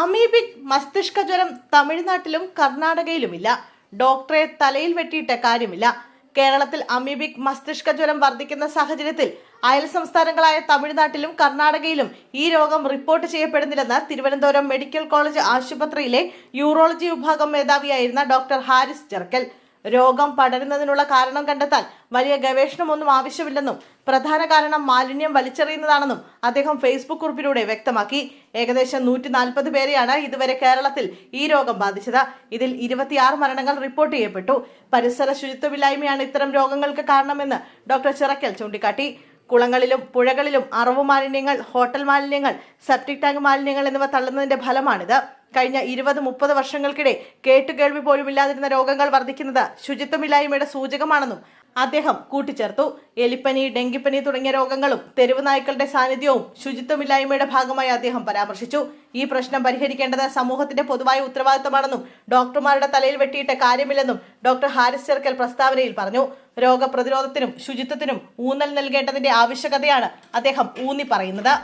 Amoebic മസ്തിഷ്ക ജ്വരം തമിഴ്നാട്ടിലും കർണാടകയിലുമില്ല. ഡോക്ടറെ തലയിൽ വെട്ടിയിട്ട കാര്യമില്ല. കേരളത്തിൽ അമീബിക് മസ്തിഷ്ക ജ്വരം വർദ്ധിക്കുന്ന സാഹചര്യത്തിൽ അയൽ സംസ്ഥാനങ്ങളായ തമിഴ്നാട്ടിലും കർണാടകയിലും ഈ രോഗം റിപ്പോർട്ട് ചെയ്യപ്പെടുന്നില്ലെന്ന് തിരുവനന്തപുരം മെഡിക്കൽ കോളേജ് ആശുപത്രിയിലെ യൂറോളജി വിഭാഗം മേധാവിയായിരുന്ന ഡോക്ടർ ഹാരിസ് ചെർക്കൽ രോഗം പടരുന്നതിനുള്ള കാരണം കണ്ടെത്താൻ വലിയ ഗവേഷണമൊന്നും ആവശ്യമില്ലെന്നും പ്രധാന കാരണം മാലിന്യം വലിച്ചെറിയുന്നതാണെന്നും അദ്ദേഹം ഫേസ്ബുക്ക് കുറിപ്പിലൂടെ വ്യക്തമാക്കി. ഏകദേശം നൂറ്റി നാൽപ്പത് പേരെയാണ് ഇതുവരെ കേരളത്തിൽ ഈ രോഗം ബാധിച്ചത്. ഇതിൽ ഇരുപത്തിയാറ് മരണങ്ങൾ റിപ്പോർട്ട് ചെയ്യപ്പെട്ടു. പരിസര ശുചിത്വമില്ലായ്മയാണ് ഇത്തരം രോഗങ്ങൾക്ക് കാരണമെന്ന് ഡോക്ടർ ചിറക്കൽ ചൂണ്ടിക്കാട്ടി. കുളങ്ങളിലും പുഴകളിലും അറവ് മാലിന്യങ്ങൾ ഹോട്ടൽ മാലിന്യങ്ങൾ സെപ്റ്റിക് ടാങ്ക് മാലിന്യങ്ങൾ എന്നിവ തള്ളുന്നതിന്റെ ഫലമാണിത്. കഴിഞ്ഞ ഇരുപത് മുപ്പത് വർഷങ്ങൾക്കിടെ കേട്ടുകേൾവി പോലുമില്ലാതിരുന്ന രോഗങ്ങൾ വർദ്ധിക്കുന്നത് ശുചിത്വമില്ലായ്മയുടെ സൂചകമാണെന്നും അദ്ദേഹം കൂട്ടിച്ചേർത്തു. എലിപ്പനി ഡെങ്കിപ്പനി തുടങ്ങിയ രോഗങ്ങളും തെരുവ് നായ്ക്കളുടെ സാന്നിധ്യവും ശുചിത്വമില്ലായ്മയുടെ ഭാഗമായി അദ്ദേഹം പരാമർശിച്ചു. ഈ പ്രശ്നം പരിഹരിക്കേണ്ടത് സമൂഹത്തിന്റെ പൊതുവായ ഉത്തരവാദിത്തമാണെന്നും ഡോക്ടർമാരുടെ തലയിൽ വെട്ടിയിട്ട് കാര്യമില്ലെന്നും ഡോക്ടർ ഹാരിസ് ചെർക്കൽ പ്രസ്താവനയിൽ പറഞ്ഞു. രോഗപ്രതിരോധത്തിനും ശുചിത്വത്തിനും ഊന്നൽ നൽകേണ്ടതിന്റെ ആവശ്യകതയാണ് അദ്ദേഹം ഊന്നി പറയുന്നത്